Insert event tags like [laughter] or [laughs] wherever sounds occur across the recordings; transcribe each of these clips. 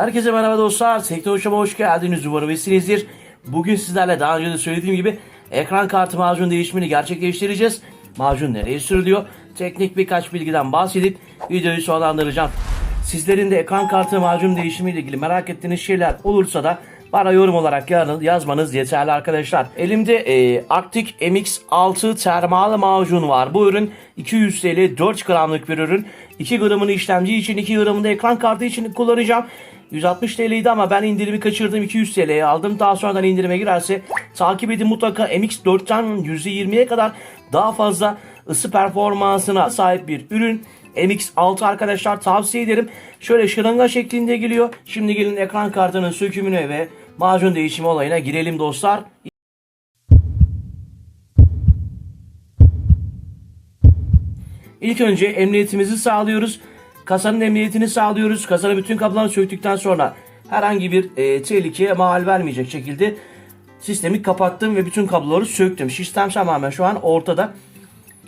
Herkese merhaba dostlar. Sektör Uçama hoş geldiniz. Umarım iyisinizdir. Bugün sizlerle daha önce de söylediğim gibi ekran kartı macun değişimini gerçekleştireceğiz. Macun nereye sürülüyor? Teknik birkaç bilgiden bahsedip videoyu sonlandıracağım. Sizlerin de ekran kartı macun değişimiyle ilgili merak ettiğiniz şeyler olursa da bana yorum olarak yazmanız yeterli arkadaşlar. Elimde e, Arctic MX6 termal macun var. Bu ürün 200 TL 4 gramlık bir ürün. 2 gramını işlemci için 2 gramını ekran kartı için kullanacağım. 160 TL'ydi ama ben indirimi kaçırdım 200 TL'ye aldım. Daha sonradan indirime girerse takip edin mutlaka MX4'ten %20'ye kadar daha fazla ısı performansına sahip bir ürün. MX6 arkadaşlar tavsiye ederim. Şöyle şırınga şeklinde geliyor. Şimdi gelin ekran kartının sökümüne ve macun değişimi olayına girelim dostlar. İlk önce emniyetimizi sağlıyoruz. Kasanın emniyetini sağlıyoruz. Kasanın bütün kablolarını söktükten sonra herhangi bir e, tehlikeye mal vermeyecek şekilde sistemi kapattım ve bütün kabloları söktüm. Sistem tamamen şu an ortada.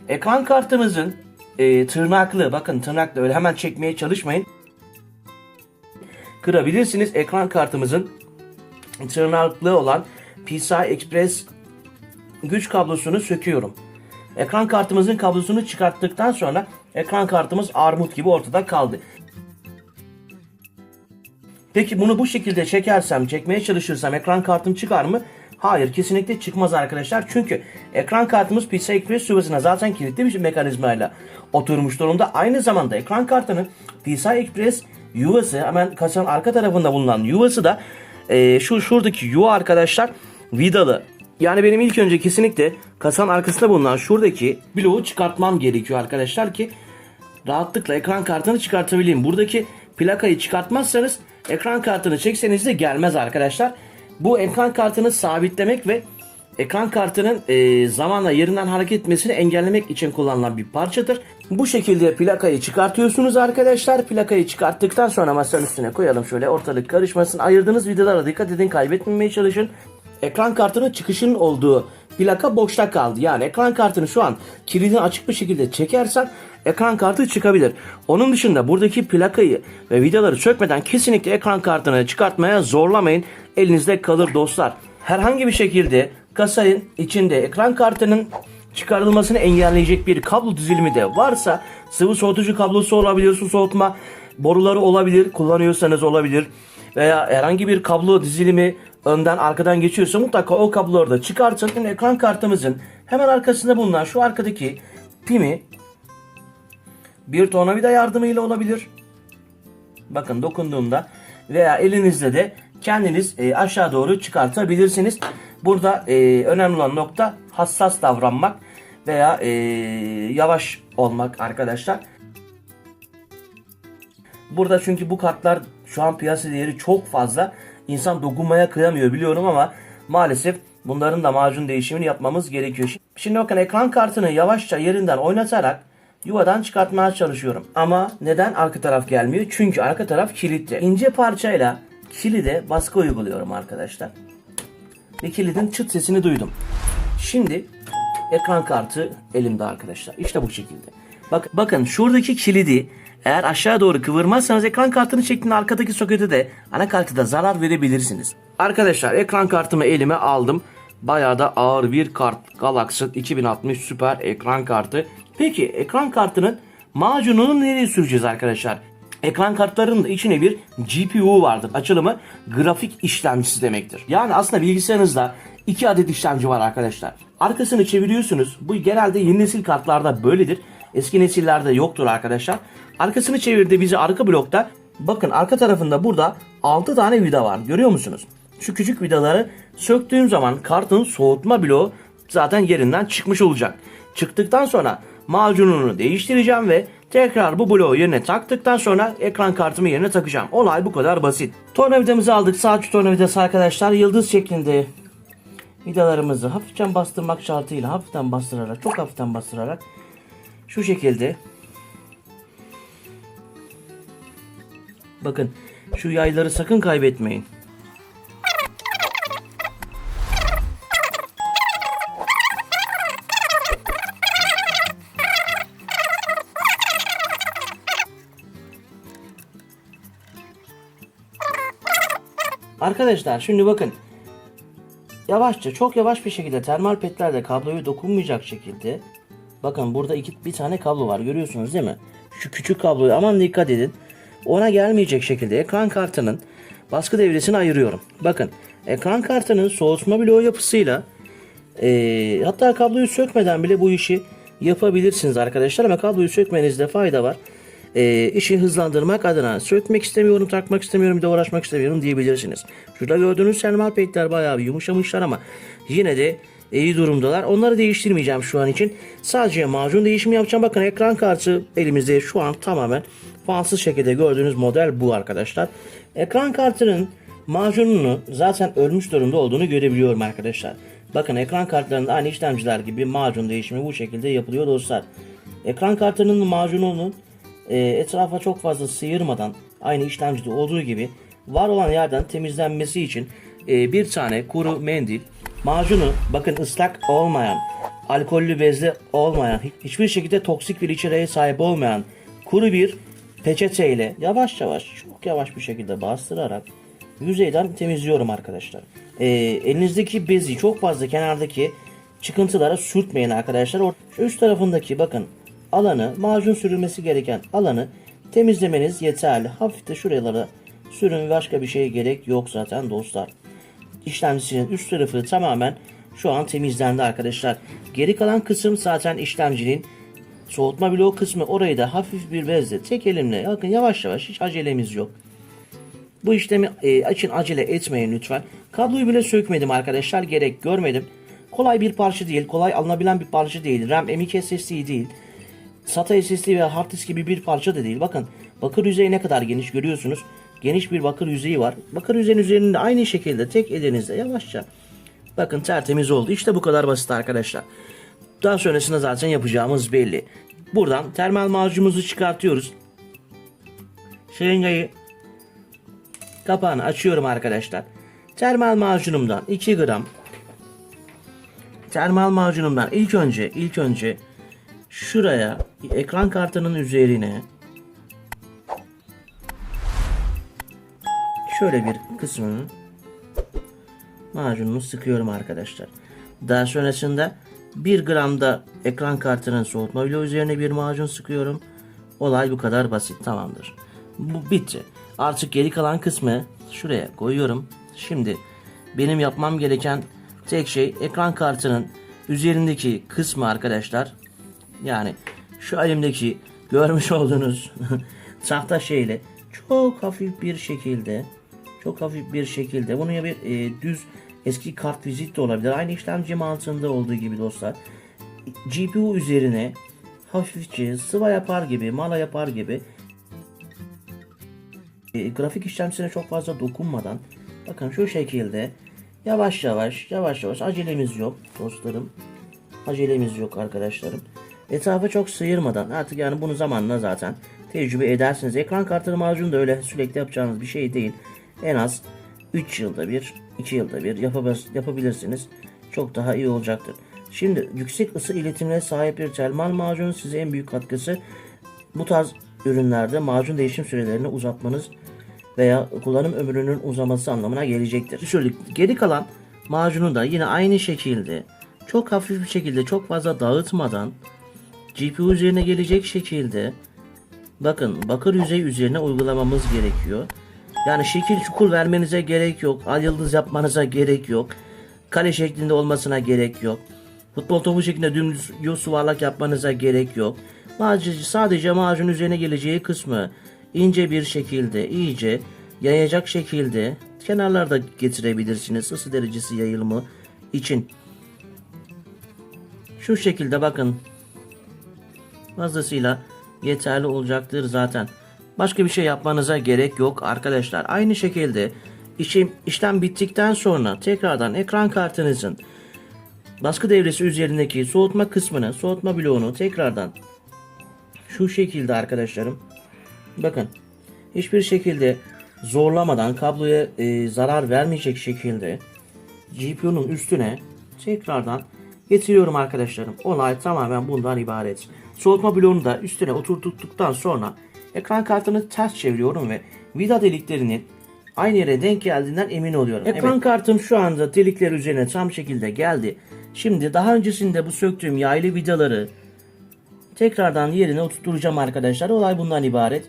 Ekran kartımızın e, tırnaklı, bakın tırnaklı öyle hemen çekmeye çalışmayın. Kırabilirsiniz. Ekran kartımızın tırnaklı olan PCI Express güç kablosunu söküyorum. Ekran kartımızın kablosunu çıkarttıktan sonra ekran kartımız armut gibi ortada kaldı. Peki bunu bu şekilde çekersem, çekmeye çalışırsam ekran kartım çıkar mı? Hayır kesinlikle çıkmaz arkadaşlar. Çünkü ekran kartımız PCI Express yuvasına zaten kilitli bir mekanizmayla oturmuş durumda. Aynı zamanda ekran kartının PCI Express yuvası hemen kasanın arka tarafında bulunan yuvası da e, şu şuradaki yuva arkadaşlar vidalı. Yani benim ilk önce kesinlikle kasanın arkasında bulunan şuradaki bloğu çıkartmam gerekiyor arkadaşlar ki rahatlıkla ekran kartını çıkartabileyim. Buradaki plakayı çıkartmazsanız ekran kartını çekseniz de gelmez arkadaşlar. Bu ekran kartını sabitlemek ve ekran kartının e, zamanla yerinden hareket etmesini engellemek için kullanılan bir parçadır. Bu şekilde plakayı çıkartıyorsunuz arkadaşlar. Plakayı çıkarttıktan sonra masanın üstüne koyalım şöyle ortalık karışmasın. Ayırdığınız vidalara dikkat edin kaybetmemeye çalışın. Ekran kartının çıkışının olduğu plaka boşta kaldı. Yani ekran kartını şu an kilidini açık bir şekilde çekersen ekran kartı çıkabilir. Onun dışında buradaki plakayı ve vidaları sökmeden kesinlikle ekran kartını çıkartmaya zorlamayın. Elinizde kalır dostlar. Herhangi bir şekilde kasanın içinde ekran kartının çıkarılmasını engelleyecek bir kablo dizilimi de varsa sıvı soğutucu kablosu olabilir, su soğutma boruları olabilir, kullanıyorsanız olabilir veya herhangi bir kablo dizilimi önden arkadan geçiyorsa mutlaka o kabloları da çıkartın. Ekran kartımızın hemen arkasında bulunan şu arkadaki pimi bir tornavida yardımıyla olabilir. Bakın dokunduğumda veya elinizle de kendiniz e, aşağı doğru çıkartabilirsiniz. Burada e, önemli olan nokta hassas davranmak veya e, yavaş olmak arkadaşlar. Burada çünkü bu kartlar şu an piyasa değeri çok fazla. İnsan dokunmaya kıyamıyor biliyorum ama maalesef bunların da macun değişimini yapmamız gerekiyor. Şimdi bakın ekran kartını yavaşça yerinden oynatarak yuvadan çıkartmaya çalışıyorum. Ama neden arka taraf gelmiyor? Çünkü arka taraf kilitli. İnce parçayla kilide baskı uyguluyorum arkadaşlar. Ve kilidin çıt sesini duydum. Şimdi ekran kartı elimde arkadaşlar. İşte bu şekilde. Bak, bakın şuradaki kilidi eğer aşağı doğru kıvırmazsanız ekran kartını çektiğinde arkadaki sokete de anakartı da zarar verebilirsiniz. Arkadaşlar ekran kartımı elime aldım. Bayağı da ağır bir kart. Galaxy 2060 süper ekran kartı. Peki ekran kartının macununu nereye süreceğiz arkadaşlar? Ekran kartlarının içine bir GPU vardır. Açılımı grafik işlemcisi demektir. Yani aslında bilgisayarınızda iki adet işlemci var arkadaşlar. Arkasını çeviriyorsunuz. Bu genelde yeni nesil kartlarda böyledir. Eski nesillerde yoktur arkadaşlar. Arkasını çevirdi bizi arka blokta. Bakın arka tarafında burada 6 tane vida var. Görüyor musunuz? Şu küçük vidaları söktüğüm zaman kartın soğutma bloğu zaten yerinden çıkmış olacak. Çıktıktan sonra macununu değiştireceğim ve tekrar bu bloğu yerine taktıktan sonra ekran kartımı yerine takacağım. Olay bu kadar basit. Tornavidamızı aldık. Sağ uç tornavidası arkadaşlar yıldız şeklinde vidalarımızı hafiften bastırmak şartıyla hafiften bastırarak çok hafiften bastırarak şu şekilde bakın şu yayları sakın kaybetmeyin. Arkadaşlar şimdi bakın. Yavaşça çok yavaş bir şekilde termal petlerde kabloyu dokunmayacak şekilde bakın burada iki, bir tane kablo var görüyorsunuz değil mi? Şu küçük kabloyu aman dikkat edin. Ona gelmeyecek şekilde ekran kartının baskı devresini ayırıyorum. Bakın ekran kartının soğutma bloğu yapısıyla ee, hatta kabloyu sökmeden bile bu işi yapabilirsiniz arkadaşlar ama kabloyu sökmenizde fayda var. Ee, işi hızlandırmak adına sökmek istemiyorum, takmak istemiyorum, bir de uğraşmak istemiyorum diyebilirsiniz. Şurada gördüğünüz termal petler bayağı bir yumuşamışlar ama yine de iyi durumdalar. Onları değiştirmeyeceğim şu an için. Sadece macun değişimi yapacağım. Bakın ekran kartı elimizde şu an tamamen fansız şekilde gördüğünüz model bu arkadaşlar. Ekran kartının macununu zaten ölmüş durumda olduğunu görebiliyorum arkadaşlar. Bakın ekran kartlarında aynı işlemciler gibi macun değişimi bu şekilde yapılıyor dostlar. Ekran kartının macununun e, etrafa çok fazla sıyırmadan aynı işlemcide olduğu gibi var olan yerden temizlenmesi için e, bir tane kuru mendil macunu bakın ıslak olmayan alkollü bezle olmayan hi- hiçbir şekilde toksik bir içeriğe sahip olmayan kuru bir peçeteyle yavaş yavaş çok yavaş bir şekilde bastırarak yüzeyden temizliyorum arkadaşlar. E, elinizdeki bezi çok fazla kenardaki çıkıntılara sürtmeyin arkadaşlar. Üst tarafındaki bakın alanı macun sürülmesi gereken alanı temizlemeniz yeterli. Hafif de şuralara sürün başka bir şeye gerek yok zaten dostlar. İşlemcisinin üst tarafı tamamen şu an temizlendi arkadaşlar. Geri kalan kısım zaten işlemcinin soğutma bloğu kısmı. Orayı da hafif bir bezle tek elimle bakın yavaş yavaş hiç acelemiz yok. Bu işlemi e, için acele etmeyin lütfen. Kabloyu bile sökmedim arkadaşlar. Gerek görmedim. Kolay bir parça değil. Kolay alınabilen bir parça değil. RAM M.2 SSD değil. SATA SSD veya hard disk gibi bir parça da değil. Bakın bakır yüzeyi ne kadar geniş görüyorsunuz. Geniş bir bakır yüzeyi var. Bakır yüzeyin üzerinde aynı şekilde tek elinizle yavaşça bakın tertemiz oldu. İşte bu kadar basit arkadaşlar. Daha sonrasında zaten yapacağımız belli. Buradan termal macunumuzu çıkartıyoruz. Şırıngayı kapağını açıyorum arkadaşlar. Termal macunumdan 2 gram termal macunumdan ilk önce ilk önce şuraya ekran kartının üzerine şöyle bir kısmını macununu sıkıyorum arkadaşlar. Daha sonrasında 1 gram da ekran kartının soğutma bloğu üzerine bir macun sıkıyorum. Olay bu kadar basit tamamdır. Bu bitti. Artık geri kalan kısmı şuraya koyuyorum. Şimdi benim yapmam gereken tek şey ekran kartının üzerindeki kısmı arkadaşlar. Yani şu elimdeki görmüş olduğunuz [laughs] tahta şeyle çok hafif bir şekilde çok hafif bir şekilde bunu ya bir e, düz eski kart vizit de olabilir. Aynı işlemci mantığında olduğu gibi dostlar. GPU üzerine hafifçe sıva yapar gibi, mala yapar gibi e, grafik işlemcisine çok fazla dokunmadan bakın şu şekilde yavaş yavaş yavaş yavaş acelemiz yok dostlarım. Acelemiz yok arkadaşlarım. Etrafı çok sıyırmadan artık yani bunu zamanla zaten tecrübe edersiniz. Ekran kartı macunu da öyle sürekli yapacağınız bir şey değil. En az 3 yılda bir, 2 yılda bir yapabilir- yapabilirsiniz. Çok daha iyi olacaktır. Şimdi yüksek ısı iletimine sahip bir termal macunun size en büyük katkısı bu tarz ürünlerde macun değişim sürelerini uzatmanız veya kullanım ömrünün uzaması anlamına gelecektir. Şöyle geri kalan macunu da yine aynı şekilde çok hafif bir şekilde çok fazla dağıtmadan GPU üzerine gelecek şekilde bakın bakır yüzey üzerine uygulamamız gerekiyor. Yani şekil çukur vermenize gerek yok. Ay yıldız yapmanıza gerek yok. Kare şeklinde olmasına gerek yok. Futbol topu şeklinde dümdüz yuvarlak yapmanıza gerek yok. Sadece, sadece macun üzerine geleceği kısmı ince bir şekilde iyice yayacak şekilde kenarlarda getirebilirsiniz ısı derecesi yayılımı için. Şu şekilde bakın fazlasıyla yeterli olacaktır zaten. Başka bir şey yapmanıza gerek yok arkadaşlar. Aynı şekilde işim, işlem bittikten sonra tekrardan ekran kartınızın baskı devresi üzerindeki soğutma kısmını, soğutma bloğunu tekrardan şu şekilde arkadaşlarım. Bakın hiçbir şekilde zorlamadan kabloya e, zarar vermeyecek şekilde GPU'nun üstüne tekrardan getiriyorum arkadaşlarım. Olay tamamen bundan ibaret. Soğutma bloğunu da üstüne oturttuktan sonra ekran kartını ters çeviriyorum ve vida deliklerinin aynı yere denk geldiğinden emin oluyorum. Ekran kartım şu anda delikler üzerine tam şekilde geldi. Şimdi daha öncesinde bu söktüğüm yaylı vidaları tekrardan yerine oturtacağım arkadaşlar. Olay bundan ibaret.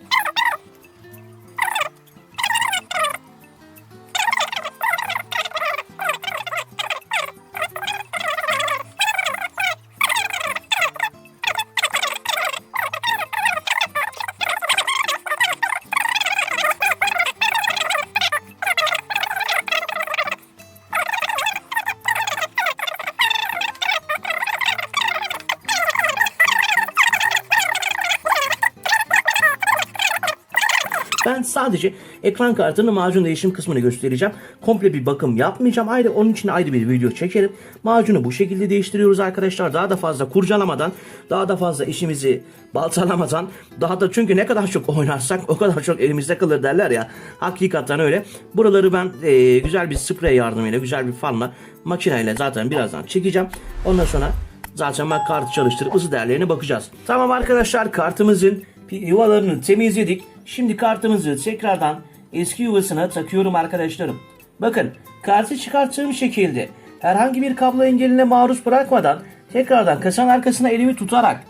Ben sadece ekran kartının macun değişim kısmını göstereceğim. Komple bir bakım yapmayacağım. Ayrı onun için ayrı bir video çekerim. Macunu bu şekilde değiştiriyoruz arkadaşlar. Daha da fazla kurcalamadan, daha da fazla işimizi baltalamadan, daha da çünkü ne kadar çok oynarsak o kadar çok elimizde kalır derler ya. Hakikaten öyle. Buraları ben e, güzel bir sprey yardımıyla, güzel bir fanla makineyle zaten birazdan çekeceğim. Ondan sonra Zaten ben kartı çalıştırıp ısı değerlerine bakacağız. Tamam arkadaşlar kartımızın yuvalarını temizledik. Şimdi kartımızı tekrardan eski yuvasına takıyorum arkadaşlarım. Bakın kartı çıkarttığım şekilde herhangi bir kablo engeline maruz bırakmadan tekrardan kasanın arkasına elimi tutarak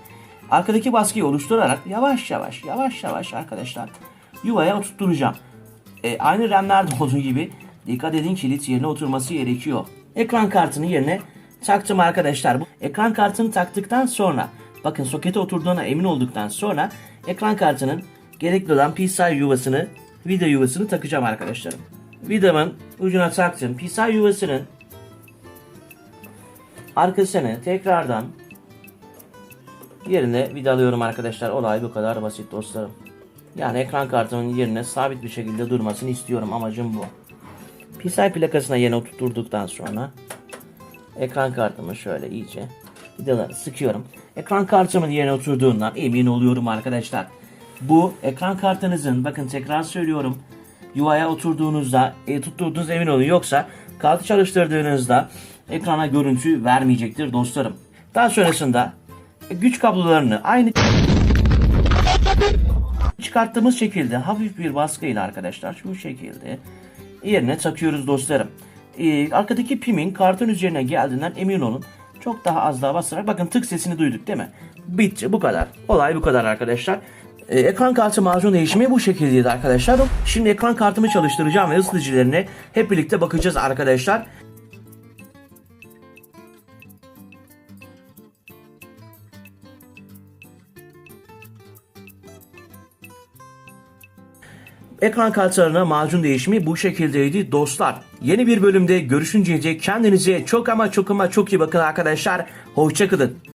arkadaki baskıyı oluşturarak yavaş yavaş yavaş yavaş arkadaşlar yuvaya oturtturacağım. E, aynı RAM'lerde [laughs] olduğu gibi dikkat edin kilit yerine oturması gerekiyor. Ekran kartını yerine taktım arkadaşlar. Bu ekran kartını taktıktan sonra bakın sokete oturduğuna emin olduktan sonra ekran kartının gerekli olan PCI yuvasını vida yuvasını takacağım arkadaşlarım. Vidamın ucuna taktım. PCI yuvasının arkasını tekrardan yerine vidalıyorum arkadaşlar. Olay bu kadar basit dostlarım. Yani ekran kartımın yerine sabit bir şekilde durmasını istiyorum. Amacım bu. PCI plakasına yerine oturturduktan sonra ekran kartımı şöyle iyice vidaları sıkıyorum. Ekran kartımın yerine oturduğundan emin oluyorum arkadaşlar. Bu ekran kartınızın bakın tekrar söylüyorum yuvaya oturduğunuzda e, tutturduğunuz emin olun yoksa kartı çalıştırdığınızda ekrana görüntü vermeyecektir dostlarım. Daha sonrasında e, güç kablolarını aynı çıkarttığımız şekilde hafif bir baskıyla arkadaşlar şu şekilde yerine takıyoruz dostlarım. Ee, arkadaki pimin kartın üzerine geldiğinden emin olun. Çok daha az daha basarak bakın tık sesini duyduk değil mi? Bitti bu kadar. Olay bu kadar arkadaşlar. Ee, ekran kartı macun değişimi bu şekildeydi arkadaşlar. Şimdi ekran kartımı çalıştıracağım ve ısıtıcılarına hep birlikte bakacağız arkadaşlar. Ekran kartlarına macun değişimi bu şekildeydi dostlar. Yeni bir bölümde görüşünceye kendinize çok ama çok ama çok iyi bakın arkadaşlar. Hoşçakalın.